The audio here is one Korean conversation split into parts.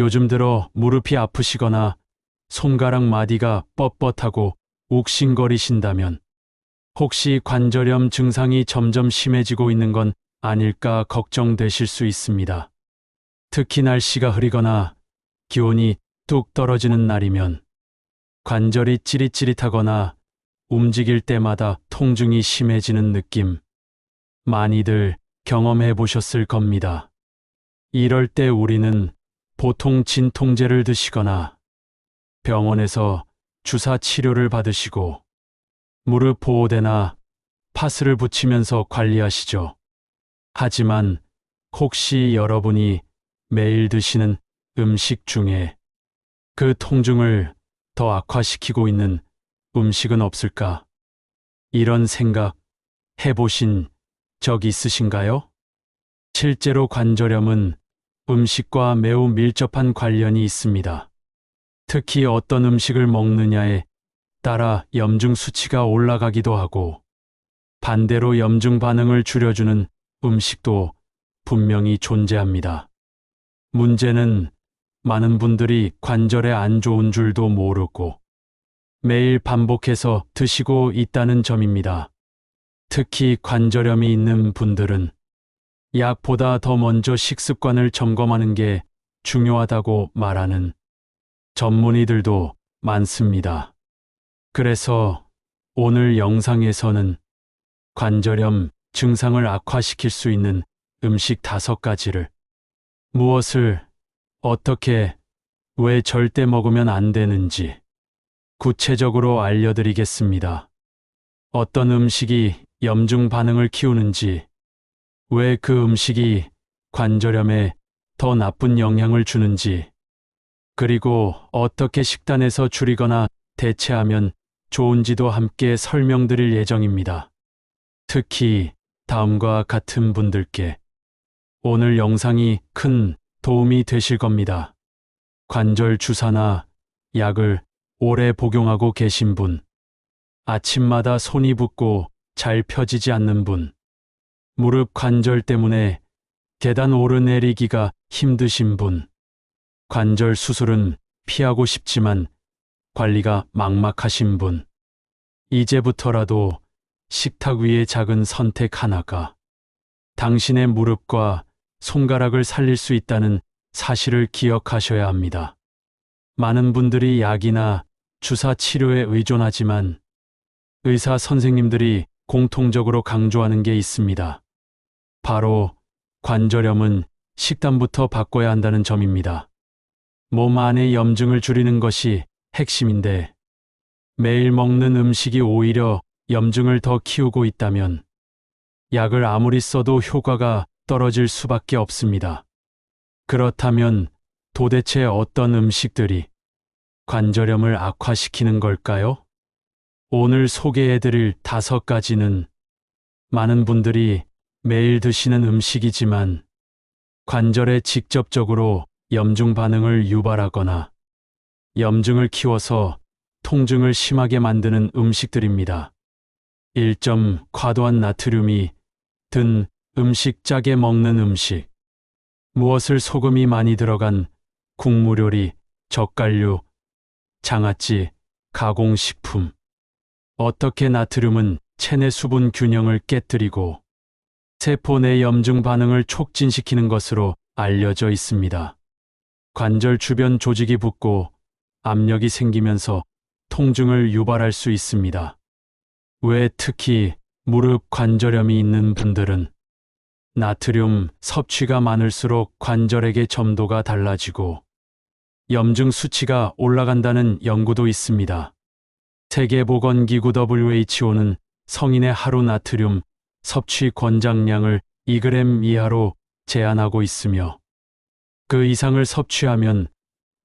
요즘 들어 무릎이 아프시거나 손가락 마디가 뻣뻣하고 욱신거리신다면 혹시 관절염 증상이 점점 심해지고 있는 건 아닐까 걱정되실 수 있습니다. 특히 날씨가 흐리거나 기온이 뚝 떨어지는 날이면 관절이 찌릿찌릿하거나 움직일 때마다 통증이 심해지는 느낌 많이들 경험해 보셨을 겁니다. 이럴 때 우리는 보통 진통제를 드시거나 병원에서 주사 치료를 받으시고 무릎 보호대나 파스를 붙이면서 관리하시죠. 하지만 혹시 여러분이 매일 드시는 음식 중에 그 통증을 더 악화시키고 있는 음식은 없을까? 이런 생각 해보신 적 있으신가요? 실제로 관절염은 음식과 매우 밀접한 관련이 있습니다. 특히 어떤 음식을 먹느냐에 따라 염증 수치가 올라가기도 하고 반대로 염증 반응을 줄여주는 음식도 분명히 존재합니다. 문제는 많은 분들이 관절에 안 좋은 줄도 모르고 매일 반복해서 드시고 있다는 점입니다. 특히 관절염이 있는 분들은 약보다 더 먼저 식습관을 점검하는 게 중요하다고 말하는 전문의들도 많습니다. 그래서 오늘 영상에서는 관절염 증상을 악화시킬 수 있는 음식 다섯 가지를 무엇을 어떻게 왜 절대 먹으면 안 되는지 구체적으로 알려드리겠습니다. 어떤 음식이 염증 반응을 키우는지, 왜 그 음식이 관절염에 더 나쁜 영향을 주는지, 그리고 어떻게 식단에서 줄이거나 대체하면 좋은지도 함께 설명드릴 예정입니다. 특히 다음과 같은 분들께 오늘 영상이 큰 도움이 되실 겁니다. 관절 주사나 약을 오래 복용하고 계신 분, 아침마다 손이 붓고 잘 펴지지 않는 분, 무릎 관절 때문에 계단 오르내리기가 힘드신 분, 관절 수술은 피하고 싶지만 관리가 막막하신 분, 이제부터라도 식탁 위의 작은 선택 하나가 당신의 무릎과 손가락을 살릴 수 있다는 사실을 기억하셔야 합니다. 많은 분들이 약이나 주사 치료에 의존하지만 의사 선생님들이 공통적으로 강조하는 게 있습니다. 바로 관절염은 식단부터 바꿔야 한다는 점입니다. 몸 안의 염증을 줄이는 것이 핵심인데 매일 먹는 음식이 오히려 염증을 더 키우고 있다면 약을 아무리 써도 효과가 떨어질 수밖에 없습니다. 그렇다면 도대체 어떤 음식들이 관절염을 악화시키는 걸까요? 오늘 소개해드릴 다섯 가지는 많은 분들이 매일 드시는 음식이지만 관절에 직접적으로 염증 반응을 유발하거나 염증을 키워서 통증을 심하게 만드는 음식들입니다. 1점 과도한 나트륨이 든 음식 짜게 먹는 음식 무엇을 소금이 많이 들어간 국물 요리, 젓갈류, 장아찌, 가공식품 어떻게 나트륨은 체내 수분 균형을 깨뜨리고 세포 내 염증 반응을 촉진시키는 것으로 알려져 있습니다. 관절 주변 조직이 붓고 압력이 생기면서 통증을 유발할 수 있습니다. 왜 특히 무릎 관절염이 있는 분들은 나트륨 섭취가 많을수록 관절에게 점도가 달라지고 염증 수치가 올라간다는 연구도 있습니다. 세계보건기구 WHO는 성인의 하루 나트륨 섭취 권장량을 2g 이하로 제한하고 있으며 그 이상을 섭취하면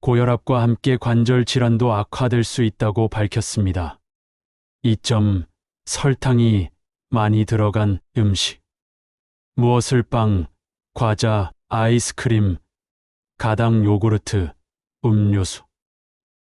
고혈압과 함께 관절 질환도 악화될 수 있다고 밝혔습니다. 2점 설탕이 많이 들어간 음식. 무엇을 빵, 과자, 아이스크림, 가당 요구르트, 음료수.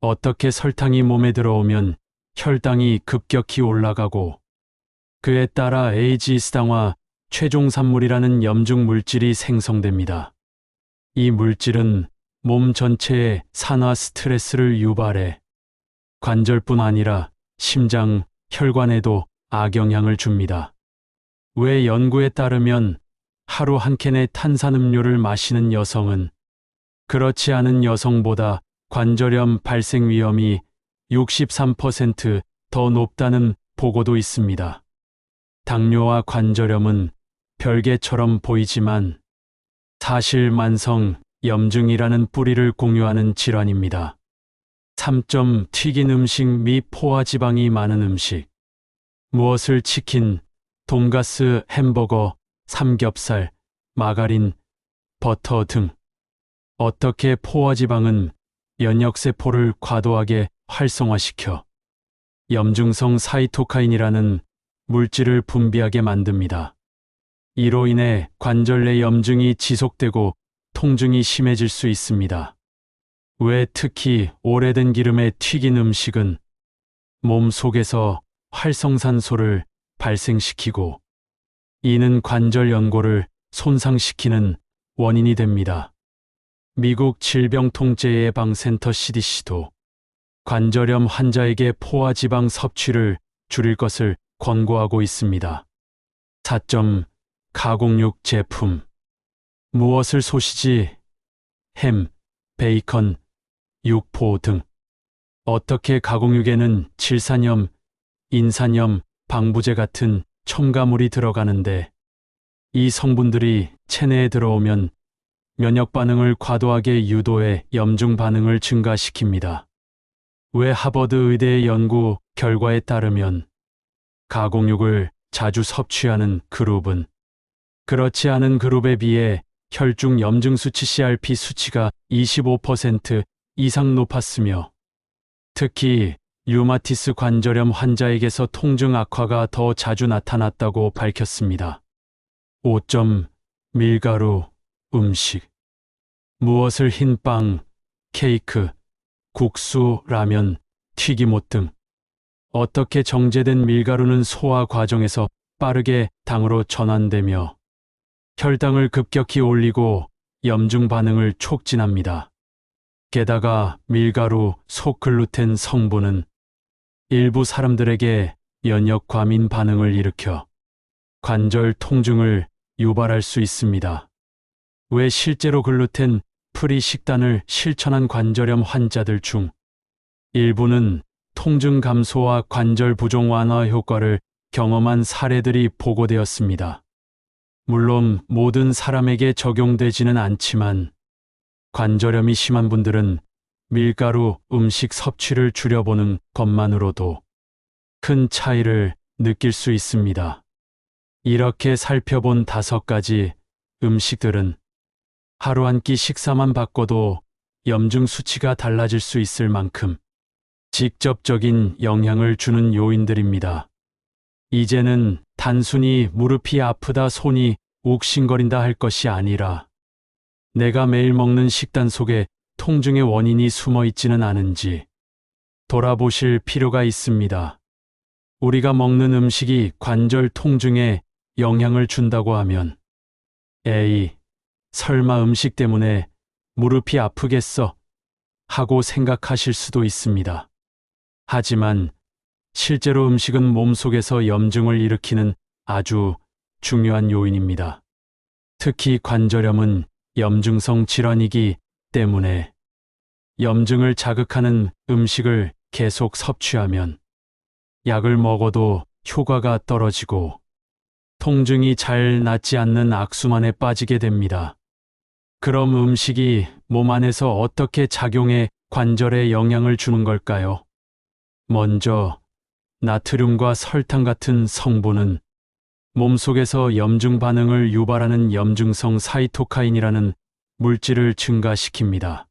어떻게 설탕이 몸에 들어오면 혈당이 급격히 올라가고 그에 따라 에이지스당화 최종 산물이라는 염증 물질이 생성됩니다. 이 물질은 몸 전체에 산화 스트레스를 유발해 관절뿐 아니라 심장, 혈관에도 악영향을 줍니다. 왜 연구에 따르면 하루 한 캔의 탄산음료를 마시는 여성은 그렇지 않은 여성보다 관절염 발생 위험이 63%더 높다는 보고도 있습니다. 당뇨와 관절염은 별개처럼 보이지만 사실 만성 염증이라는 뿌리를 공유하는 질환입니다. 3점 튀긴 음식 및 포화 지방이 많은 음식. 무엇을 치킨, 돈가스, 햄버거, 삼겹살, 마가린, 버터 등. 어떻게 포화 지방은 면역세포를 과도하게 활성화시켜 염증성 사이토카인이라는 물질을 분비하게 만듭니다. 이로 인해 관절 내 염증이 지속되고 통증이 심해질 수 있습니다. 왜 특히 오래된 기름에 튀긴 음식은 몸 속에서 활성산소를 발생시키고 이는 관절 연골을 손상시키는 원인이 됩니다. 미국 질병통제예방센터 CDC도 관절염 환자에게 포화 지방 섭취를 줄일 것을 권고하고 있습니다. 4점 가공육 제품 무엇을 소시지 햄, 베이컨, 육포 등 어떻게 가공육에는 질산염, 인산염, 방부제 같은 첨가물이 들어가는데 이 성분들이 체내에 들어오면 면역 반응을 과도하게 유도해 염증 반응을 증가시킵니다. 왜 하버드 의대의 연구 결과에 따르면 가공육을 자주 섭취하는 그룹은 그렇지 않은 그룹에 비해 혈중 염증 수치 CRP 수치가 25% 이상 높았으며 특히 류마티스 관절염 환자에게서 통증 악화가 더 자주 나타났다고 밝혔습니다. 5점 밀가루 음식 무엇을 흰 빵, 케이크, 국수, 라면, 튀김옷 등 어떻게 정제된 밀가루는 소화 과정에서 빠르게 당으로 전환되며 혈당을 급격히 올리고 염증 반응을 촉진합니다. 게다가 밀가루, 소글루텐 성분은 일부 사람들에게 면역 과민 반응을 일으켜 관절 통증을 유발할 수 있습니다. 왜 실제로 글루텐 프리 식단을 실천한 관절염 환자들 중 일부는 통증 감소와 관절 부종 완화 효과를 경험한 사례들이 보고되었습니다. 물론 모든 사람에게 적용되지는 않지만 관절염이 심한 분들은 밀가루 음식 섭취를 줄여보는 것만으로도 큰 차이를 느낄 수 있습니다. 이렇게 살펴본 다섯 가지 음식들은 하루 한 끼 식사만 바꿔도 염증 수치가 달라질 수 있을 만큼 직접적인 영향을 주는 요인들입니다. 이제는 단순히 무릎이 아프다 손이 욱신거린다 할 것이 아니라 내가 매일 먹는 식단 속에 통증의 원인이 숨어 있지는 않은지 돌아보실 필요가 있습니다. 우리가 먹는 음식이 관절 통증에 영향을 준다고 하면 에이, 설마 음식 때문에 무릎이 아프겠어 하고 생각하실 수도 있습니다. 하지만 실제로 음식은 몸속에서 염증을 일으키는 아주 중요한 요인입니다. 특히 관절염은 염증성 질환이기 때문에 염증을 자극하는 음식을 계속 섭취하면 약을 먹어도 효과가 떨어지고 통증이 잘 낫지 않는 악순환에 빠지게 됩니다. 그럼 음식이 몸 안에서 어떻게 작용해 관절에 영향을 주는 걸까요? 먼저 나트륨과 설탕 같은 성분은 몸속에서 염증 반응을 유발하는 염증성 사이토카인이라는 물질을 증가시킵니다.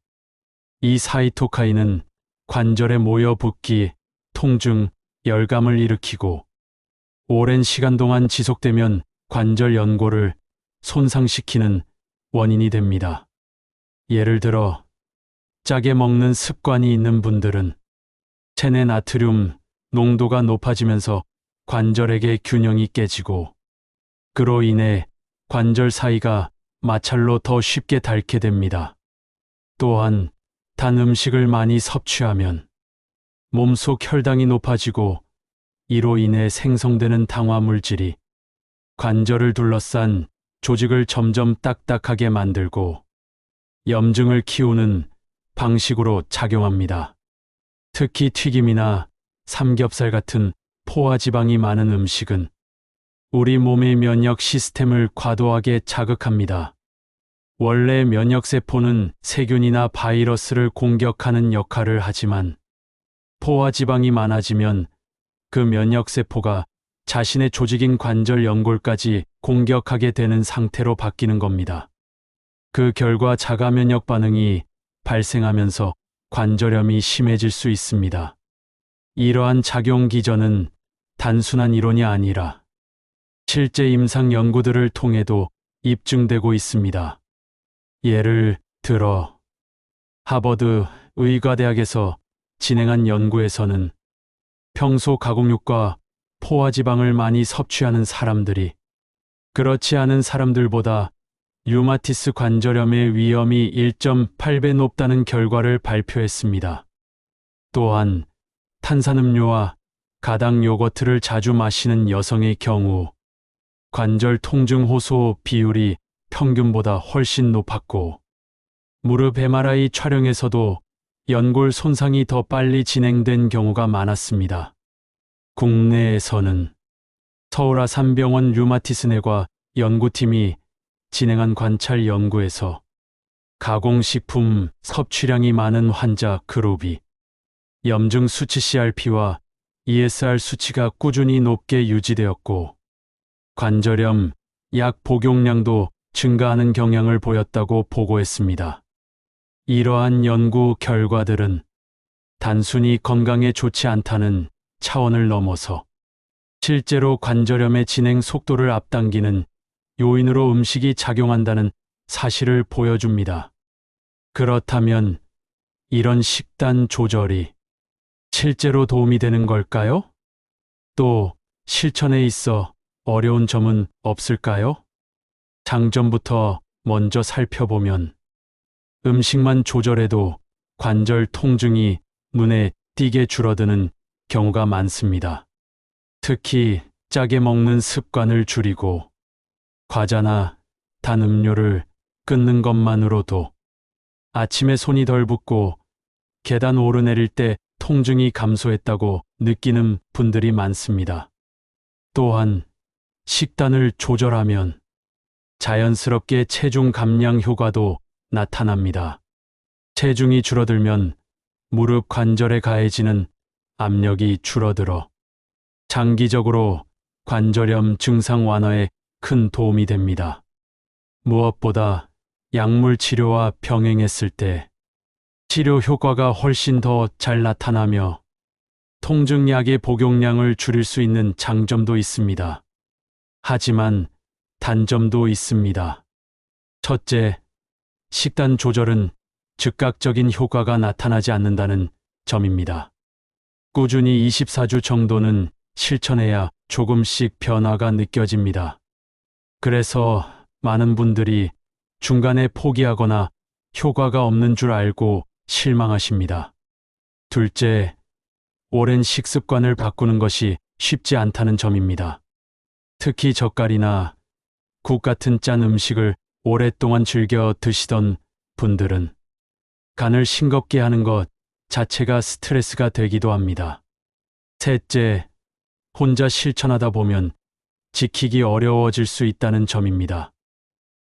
이 사이토카인은 관절에 모여 붙기, 통증, 열감을 일으키고 오랜 시간 동안 지속되면 관절 연골을 손상시키는 원인이 됩니다. 예를 들어 짜게 먹는 습관이 있는 분들은 체내 나트륨 농도가 높아지면서 관절에게 균형이 깨지고 그로 인해 관절 사이가 마찰로 더 쉽게 닳게 됩니다. 또한 단 음식을 많이 섭취하면 몸속 혈당이 높아지고 이로 인해 생성되는 당화 물질이 관절을 둘러싼 조직을 점점 딱딱하게 만들고 염증을 키우는 방식으로 작용합니다. 특히 튀김이나 삼겹살 같은 포화 지방이 많은 음식은 우리 몸의 면역 시스템을 과도하게 자극합니다. 원래 면역세포는 세균이나 바이러스를 공격하는 역할을 하지만 포화 지방이 많아지면 그 면역세포가 자신의 조직인 관절 연골까지 공격하게 되는 상태로 바뀌는 겁니다. 그 결과 자가 면역 반응이 발생하면서 관절염이 심해질 수 있습니다. 이러한 작용 기전은 단순한 이론이 아니라 실제 임상 연구들을 통해도 입증되고 있습니다. 예를 들어 하버드 의과대학에서 진행한 연구에서는 평소 가공육과 포화지방을 많이 섭취하는 사람들이 그렇지 않은 사람들보다 류마티스 관절염의 위험이 1.8배 높다는 결과를 발표했습니다. 또한 탄산음료와 가당 요거트를 자주 마시는 여성의 경우 관절 통증 호소 비율이 평균보다 훨씬 높았고 무릎 MRI 촬영에서도 연골 손상이 더 빨리 진행된 경우가 많았습니다. 국내에서는 서울아산병원 류마티스내과 연구팀이 진행한 관찰 연구에서 가공식품 섭취량이 많은 환자 그룹이 염증 수치 CRP와 ESR 수치가 꾸준히 높게 유지되었고 관절염 약 복용량도 증가하는 경향을 보였다고 보고했습니다. 이러한 연구 결과들은 단순히 건강에 좋지 않다는 차원을 넘어서 실제로 관절염의 진행 속도를 앞당기는 요인으로 음식이 작용한다는 사실을 보여줍니다. 그렇다면 이런 식단 조절이 실제로 도움이 되는 걸까요? 또 실천에 있어 어려운 점은 없을까요? 장점부터 먼저 살펴보면 음식만 조절해도 관절 통증이 눈에 띄게 줄어드는 경우가 많습니다. 특히 짜게 먹는 습관을 줄이고 과자나 단 음료를 끊는 것만으로도 아침에 손이 덜 붓고 계단 오르내릴 때 통증이 감소했다고 느끼는 분들이 많습니다. 또한 식단을 조절하면 자연스럽게 체중 감량 효과도 나타납니다. 체중이 줄어들면 무릎 관절에 가해지는 압력이 줄어들어 장기적으로 관절염 증상 완화에 큰 도움이 됩니다. 무엇보다 약물 치료와 병행했을 때 치료 효과가 훨씬 더 잘 나타나며 통증약의 복용량을 줄일 수 있는 장점도 있습니다. 하지만 단점도 있습니다. 첫째, 식단 조절은 즉각적인 효과가 나타나지 않는다는 점입니다. 꾸준히 24주 정도는 실천해야 조금씩 변화가 느껴집니다. 그래서 많은 분들이 중간에 포기하거나 효과가 없는 줄 알고 실망하십니다. 둘째, 오랜 식습관을 바꾸는 것이 쉽지 않다는 점입니다. 특히 젓갈이나 국 같은 짠 음식을 오랫동안 즐겨 드시던 분들은 간을 싱겁게 하는 것 자체가 스트레스가 되기도 합니다. 셋째, 혼자 실천하다 보면 지키기 어려워질 수 있다는 점입니다.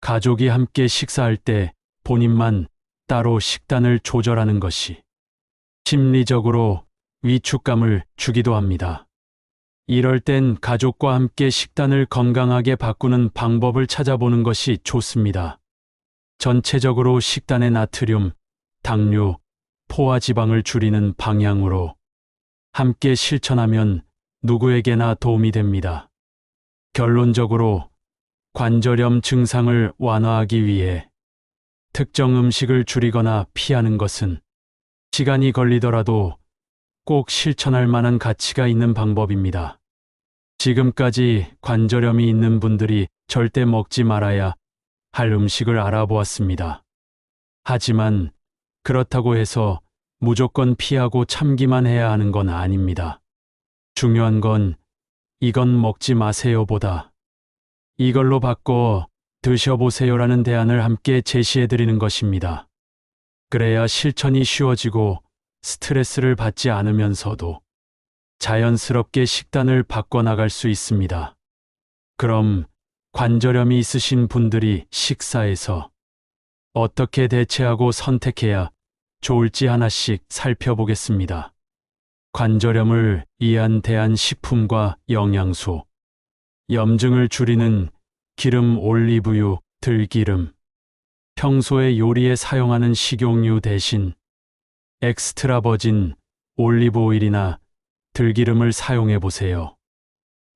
가족이 함께 식사할 때 본인만 따로 식단을 조절하는 것이 심리적으로 위축감을 주기도 합니다. 이럴 땐 가족과 함께 식단을 건강하게 바꾸는 방법을 찾아보는 것이 좋습니다. 전체적으로 식단의 나트륨, 당류, 포화 지방을 줄이는 방향으로 함께 실천하면 누구에게나 도움이 됩니다. 결론적으로 관절염 증상을 완화하기 위해 특정 음식을 줄이거나 피하는 것은 시간이 걸리더라도 꼭 실천할 만한 가치가 있는 방법입니다. 지금까지 관절염이 있는 분들이 절대 먹지 말아야 할 음식을 알아보았습니다. 하지만 그렇다고 해서 무조건 피하고 참기만 해야 하는 건 아닙니다. 중요한 건 이건 먹지 마세요보다 이걸로 바꿔 드셔보세요라는 대안을 함께 제시해 드리는 것입니다. 그래야 실천이 쉬워지고 스트레스를 받지 않으면서도 자연스럽게 식단을 바꿔나갈 수 있습니다. 그럼 관절염이 있으신 분들이 식사에서 어떻게 대체하고 선택해야 좋을지 하나씩 살펴보겠습니다. 관절염을 이해한 대한 식품과 영양소, 염증을 줄이는 기름 올리브유, 들기름, 평소에 요리에 사용하는 식용유 대신 엑스트라 버진 올리브 오일이나 들기름을 사용해 보세요.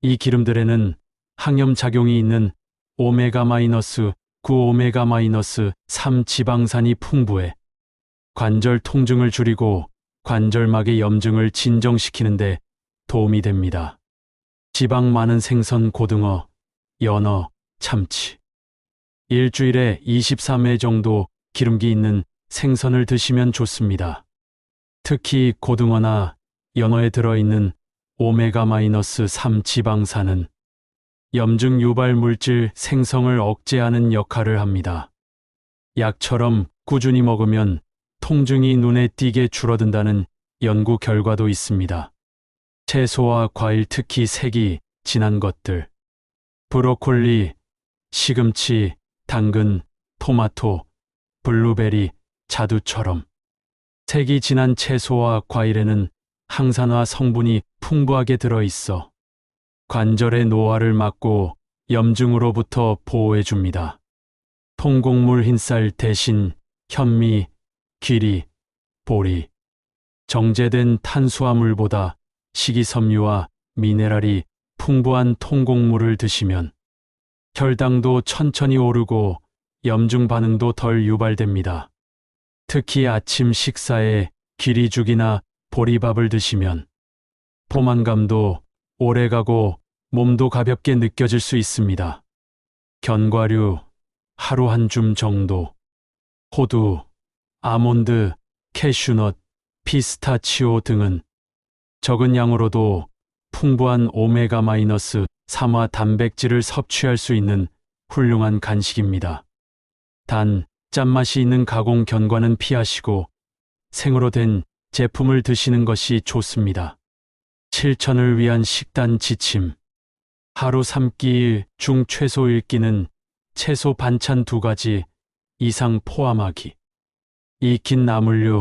이 기름들에는 항염 작용이 있는 오메가-9 9오메가-3 지방산이 풍부해 관절 통증을 줄이고 관절막의 염증을 진정시키는데 도움이 됩니다. 지방 많은 생선 고등어, 연어, 참치. 일주일에 23회 정도 기름기 있는 생선을 드시면 좋습니다. 특히 고등어나 연어에 들어있는 오메가-3 지방산은 염증 유발 물질 생성을 억제하는 역할을 합니다. 약처럼 꾸준히 먹으면 통증이 눈에 띄게 줄어든다는 연구 결과도 있습니다. 채소와 과일 특히 색이 진한 것들, 브로콜리, 시금치, 당근, 토마토, 블루베리, 자두처럼 색이 진한 채소와 과일에는 항산화 성분이 풍부하게 들어 있어 관절의 노화를 막고 염증으로부터 보호해 줍니다. 통곡물 흰쌀 대신 현미, 귀리, 보리, 정제된 탄수화물보다 식이섬유와 미네랄이 풍부한 통곡물을 드시면 혈당도 천천히 오르고 염증 반응도 덜 유발됩니다. 특히 아침 식사에 기리죽이나 보리밥을 드시면 포만감도 오래가고 몸도 가볍게 느껴질 수 있습니다. 견과류 하루 한 줌 정도, 호두, 아몬드, 캐슈넛, 피스타치오 등은 적은 양으로도 풍부한 오메가-3화 단백질을 섭취할 수 있는 훌륭한 간식입니다. 단, 짠맛이 있는 가공 견과는 피하시고 생으로 된 제품을 드시는 것이 좋습니다. 실천을 위한 식단 지침. 하루 3끼 중 최소 1끼는 채소 반찬 두 가지 이상 포함하기. 익힌 나물류,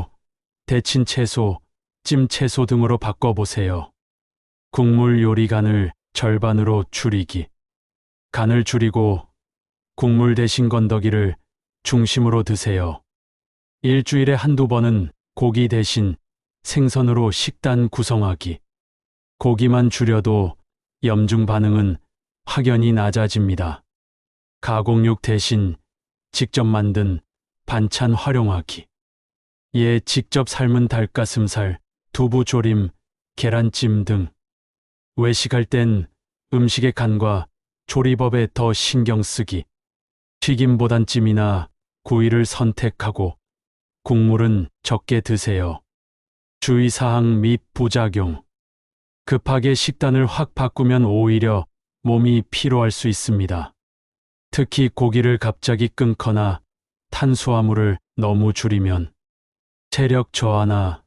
데친 채소, 찜 채소 등으로 바꿔보세요. 국물 요리 간을 절반으로 줄이기. 간을 줄이고 국물 대신 건더기를 중심으로 드세요. 일주일에 한두 번은 고기 대신 생선으로 식단 구성하기. 고기만 줄여도 염증 반응은 확연히 낮아집니다. 가공육 대신 직접 만든 반찬 활용하기. 예, 직접 삶은 닭가슴살, 두부 조림, 계란찜 등. 외식할 땐 음식의 간과 조리법에 더 신경 쓰기. 튀김보단 찜이나 구이를 선택하고 국물은 적게 드세요. 주의사항 및 부작용. 급하게 식단을 확 바꾸면 오히려 몸이 피로할 수 있습니다. 특히 고기를 갑자기 끊거나 탄수화물을 너무 줄이면 체력 저하나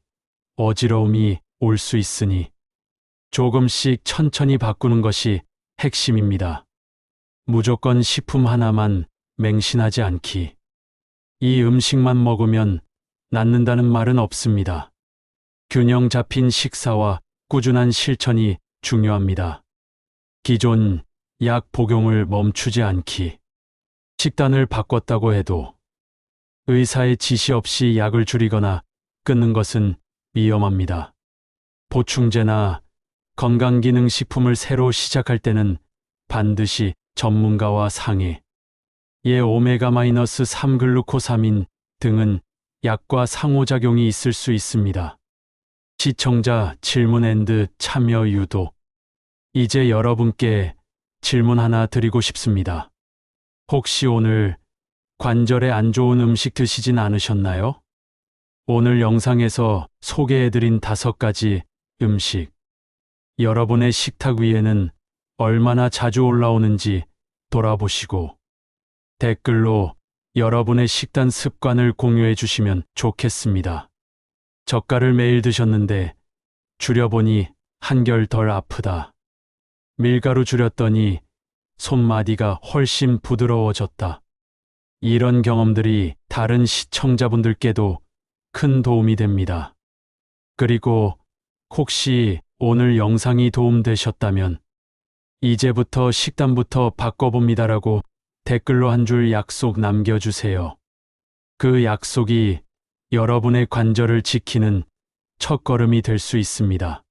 어지러움이 올 수 있으니 조금씩 천천히 바꾸는 것이 핵심입니다. 무조건 식품 하나만 맹신하지 않기. 이 음식만 먹으면 낫는다는 말은 없습니다. 균형 잡힌 식사와 꾸준한 실천이 중요합니다. 기존 약 복용을 멈추지 않기. 식단을 바꿨다고 해도 의사의 지시 없이 약을 줄이거나 끊는 것은 위험합니다. 보충제나 건강기능식품을 새로 시작할 때는 반드시 전문가와 상의. 예 오메가-3 글루코사민 등은 약과 상호작용이 있을 수 있습니다. 시청자 질문 앤드 참여 유도. 이제 여러분께 질문 하나 드리고 싶습니다. 혹시 오늘 관절에 안 좋은 음식 드시진 않으셨나요? 오늘 영상에서 소개해드린 다섯 가지 음식. 여러분의 식탁 위에는 얼마나 자주 올라오는지 돌아보시고 댓글로 여러분의 식단 습관을 공유해 주시면 좋겠습니다. 젓갈을 매일 드셨는데 줄여보니 한결 덜 아프다. 밀가루 줄였더니 손마디가 훨씬 부드러워졌다. 이런 경험들이 다른 시청자분들께도 큰 도움이 됩니다. 그리고 혹시 오늘 영상이 도움되셨다면 이제부터 식단부터 바꿔봅니다라고 댓글로 한 줄 약속 남겨주세요. 그 약속이 여러분의 관절을 지키는 첫걸음이 될 수 있습니다.